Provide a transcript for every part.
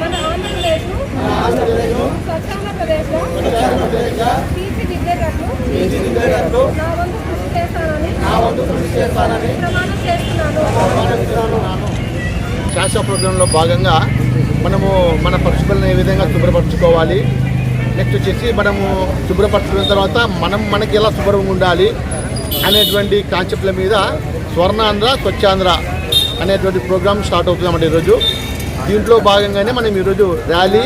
మన నా వంతు ప్రోగ్రాంలో భాగంగా మనము మన పక్షులను ఏ విధంగా శుభ్రపరచుకోవాలి? నెక్స్ట్ వచ్చేసి మనము శుభ్రపరచుకున్న తర్వాత మనం మనకి ఎలా శుభ్రంగా ఉండాలి అనేటువంటి కాన్సెప్ట్ల మీద స్వర్ణాంధ్ర స్వచ్ఛాంధ్ర అనేటువంటి ప్రోగ్రామ్ స్టార్ట్ అవుతుందన్నమాట ఈరోజు. దీంట్లో భాగంగానే మనం ఈరోజు ర్యాలీ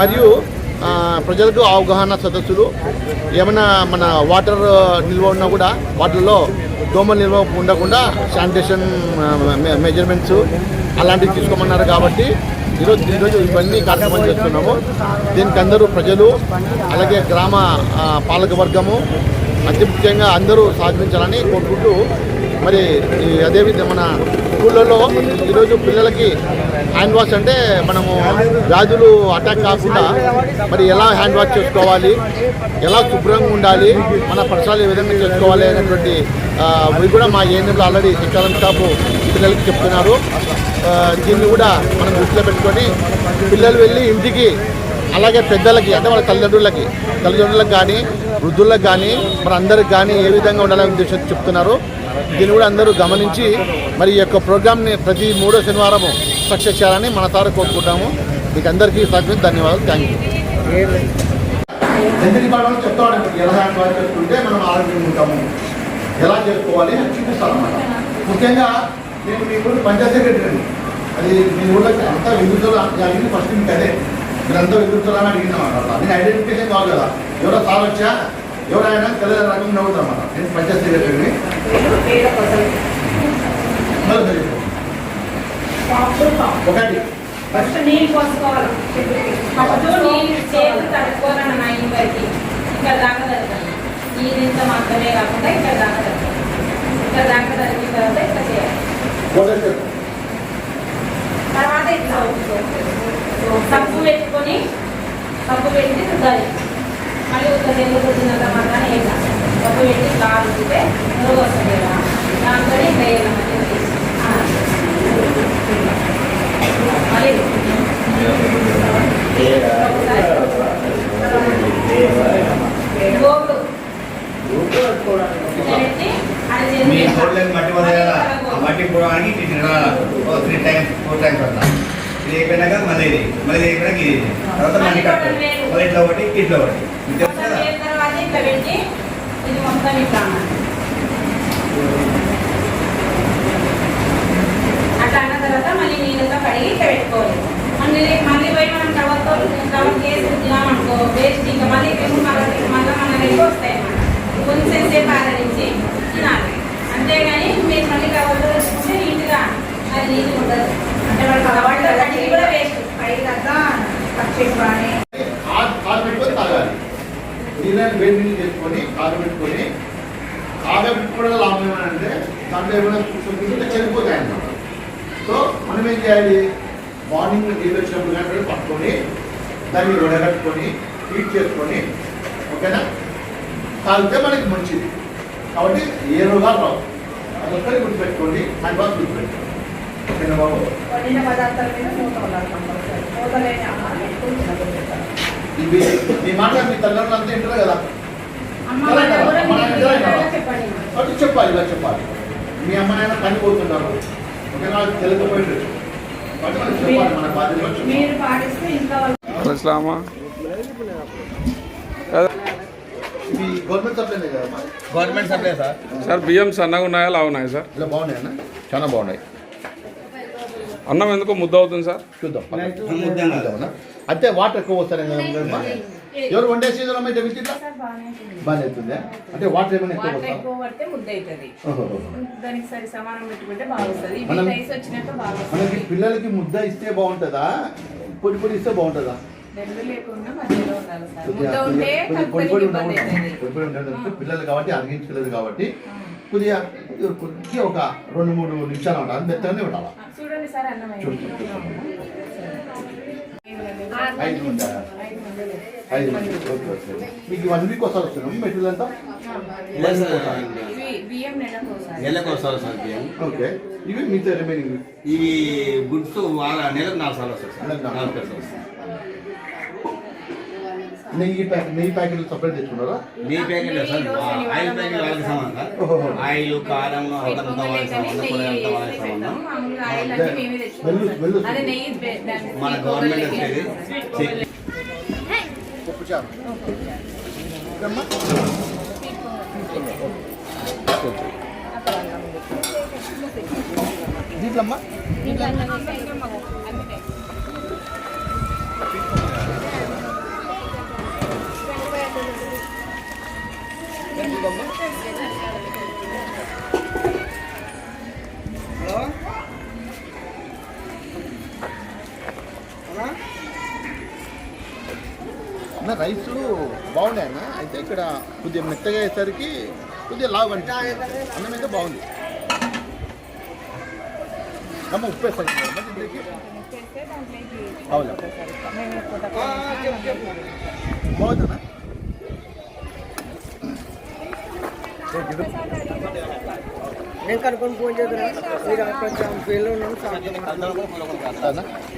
మరియు ప్రజలకు అవగాహన సదస్సులు ఏమైనా మన వాటర్ నిల్వ ఉన్నా కూడా వాటిల్లో దోమలు నిల్వ ఉండకుండా శానిటేషన్ మెజర్మెంట్స్ అలాంటివి తీసుకోమన్నారు కాబట్టి ఈరోజు ఈరోజు ఇవన్నీ కార్యక్రమాలు చేస్తున్నాము. దీనికి అందరూ ప్రజలు అలాగే గ్రామ పాలక వర్గము అతి ముఖ్యంగా అందరూ సాధించాలని కోరుకుంటూ మరి ఈ అదేవిధంగా మన స్కూళ్ళలో ఈరోజు పిల్లలకి హ్యాండ్ వాష్ అంటే మనము వ్యాధులు అటాక్ కాకుండా మరి ఎలా హ్యాండ్ వాష్ చేసుకోవాలి ఎలా శుభ్రంగా ఉండాలి మన పరిసరాలు ఏ విధంగా చేసుకోవాలి అనేటువంటి అవి కూడా మా ఏఎన్ఎంలో ఆల్రెడీ శిక్షణ షాపు పిల్లలకి చెప్తున్నారు. దీన్ని కూడా మనం దృష్టిలో పెట్టుకొని పిల్లలు వెళ్ళి ఇంటికి అలాగే పెద్దలకి అంటే వాళ్ళ తల్లిదండ్రులకి తల్లిదండ్రులకు కానీ వృద్ధులకు కానీ మరి అందరికి కానీ ఏ విధంగా ఉండాలనే ఉద్దేశం చెప్తున్నారు. దీన్ని కూడా అందరూ గమనించి మరి ఈ యొక్క ప్రోగ్రామ్ని ప్రతి మూడో శనివారము సక్సెస్ చేయాలని మన తారు కోరుకుంటాము. మీకు అందరికీ సహకరించి ధన్యవాదాలు. Thank you. ఎందుకు మనం చెప్తామండి. ఎలా హ్యాండ్ చేసుకుంటే మనం ఆరోగ్యంగా ఉంటాము. ఎలా చేసుకోవాలి అని చూపిస్తామన్నమాట ముఖ్యంగా నేను మీ ఊరు పంచాయత్ సెక్రటరీ అది మీ ఊళ్ళకి అంతా విద్యుత్తులు అడిగింది ఫస్ట్ మీకు అదే. మీరంతా విద్యుత్తులు అని అడిగిన అన్నమాట. నేను ఐడెంటిఫికేషన్ కావాలి కదా. ఎవరో సార్ వచ్చా? ఎవరైనా తెల్ల రకం నవ్వుతారన్నమాట నేను పంచాయత్ సెక్రటరీని. ఒకటి. ఫస్ట్ నీళ్ళు పోసుకోవాలి. ఫస్ట్ నీళ్ళు చేతులు తడుకోవాలన్న నా ఇంటికి ఇక్కడ దాకా జరుగుతుంది ఈ మాత్రమే కాకుండా ఇక్కడ దాకా జరుగుతుంది ఇక్కడ దాకా జరిగిన తర్వాత చేయాలి. తర్వాత ఇట్లా సబ్బు పెట్టుకొని సబ్బు పెట్టి రుద్దాలి. మళ్ళీ ఒక రెండు వచ్చిన తర్వాత ఏం పెట్టి ఇట్లా వస్తుంది కదా దాంతో వేయాలి మళ్ళీ మీ కోళ్ళకి మట్టి పోతుంది ఆ మట్టి పోవడానికి ఇట్లా త్రీ టైమ్స్ ఫోర్ టైమ్స్ అట్లా ఇది అయిపోయినాక మళ్ళీ ఇది మళ్ళీ అయిపోయినాక ఇది. తర్వాత మళ్ళీ కట్టాలి మళ్ళీ ఇట్లా ఒకటి ఇట్లా ఒకటి మీకు తెలుసు మొత్తం కదా చేసిన తర్వాత ఇట్లా పెట్టి ఇది మొత్తం ఇట్లా. అట్లా అన్న తర్వాత మళ్ళీ నీళ్ళతో కడిగి ఇట్లా పెట్టుకోవాలి. మళ్ళీ మళ్ళీ పోయి మనం టవర్తో టవర్ కేసు తినామనుకో వేస్ట్ ఇంకా మళ్ళీ రేపు మళ్ళీ మళ్ళీ మన రేపు వస్తాయి అన్నమాట. కొంచెం సేపు ఆదరించి తినాలి. అంతేగాని మీరు మళ్ళీ టవర్తో తెచ్చుకుంటే నీట్గా అది నీట్గా ఉండదు. అంటే వాళ్ళకి అలవాటు కడిగి కూడా వేస్ట్ కారు కారు పెట్టుకొని తాగాలి నీళ్ళని వేడి నీళ్ళు చేసుకొని కారు పెట్టుకొని లాభం ఏమంటే దాంట్లో ఏమైనా చూసుకుంటే చనిపోతాయి అన్నమాట. సో మనం ఏం చేయాలి? మార్నింగ్ నీళ్ళు వచ్చినప్పుడు కానీ పట్టుకొని దాన్ని వడగట్టుకొని హీట్ చేసుకొని ఓకేనా? తాగితే మనకి మంచిది. కాబట్టి ఏ రోగాలు రావు. అదొక్కరి గుర్తుపెట్టుకోండి హ్యాండ్ వాష్ గుర్తుపెట్టుకోండి. ఓకేనా బాబు? వండిన పదార్థాల మీద మూత ఉండాలి మూత లేని ఆహారం ఎక్కువ ఇవి మీ మాట మీ తల్లిదండ్రులు అంతా వింటారు కదా? అది చెప్పాలి ఇలా చెప్పాలి. మీ అమ్మ నాయన ఇంట్లో వాళ్ళు ఇస్లామా ఇవి గవర్నమెంట్ సప్లై సార్. సార్ బియ్యం సన్నగా ఉన్నాయా లా ఉన్నాయి సార్? ఇలా బాగున్నాయి అన్న? చాలా బాగున్నాయి. అన్నం ఎందుకో ముద్ద అవుతుంది సార్? చూద్దాం? అంటే వాటర్ ఎక్కువ వస్తాయి ఎవరు వండేసి అమ్మాయి దగ్గరికి ఇట్లా బాగానే అవుతుందా? అంటే వాటర్ ఏమైనా ఎక్కువ వాటర్ ఎక్కువ పడితే ముద్ద అవుతుంది. దానికి సరి సమానం పెట్టుకుంటే బాగా వస్తుంది. రైస్ వచ్చినాక బాగా మనకి పిల్లలకి ముద్ద ఇస్తే బాగుంటుందా? పొడి పొడి ఇస్తే బాగుంటుందా? ఉండాలి పొడి పొడి ఉండడం పిల్లలు కాబట్టి అరిగించలేదు కాబట్టి కొద్దిగా కొద్దిగా ఒక రెండు మూడు నిమిషాలు ఉండాలి. మెత్తగానే ఉండాలి? చూడండి సార్ అన్నం మీకు వన్ వీక్ ఒకసారి వస్తున్నాం మెటీరియల్ అంతా? లేదు సార్. నెలకు వస్తారు బియ్యం. ఓకే. ఇవి మీతో రిమైనింగ్ ఇవి? గుడ్స్ వార నెలకు నాలుగు సార్లు వస్తారు సార్. నెలకు నాలుగు నాలుగు సార్లు వస్తారు నెయ్యి ప్యాకెట్ నెయ్యి ప్యాకెట్లు సపరేట్ తెచ్చుకున్నారా? నీ ప్యాకెట్ సార్ ఆయిల్ ప్యాకెట్ వాళ్ళకి సమానం సార్. ఆయిల్ కారం అదంతా వాళ్ళకి సమానం కూర అంతా వాళ్ళకి సమానం. మామూలుగా ఆయిల్ అన్ని మేమే తెచ్చుకుంటాం వెళ్ళు వెళ్ళు అదే నెయ్యి బె- దాన్ని మన గవర్నమెంట్ వచ్చేది చెక్ పప్పు చారు ఇదమ్మా? దీంట్లో అమ్మా అన్న రైస్ బాగున్నాయి అన్న అయితే ఇక్కడ కొద్దిగా మెత్తగా అయ్యేసరికి కొద్దిగా లావు అనిపిస్తుంది. అన్నం అయితే బాగుంది. అమ్మ ఉప్పు వేస్తాను అవునా? బాగుందన్నా? నేను కనుక్కొని ఫోన్ చేద్దాం మీరు కొంచెం ఫీల్ ఉన్నాం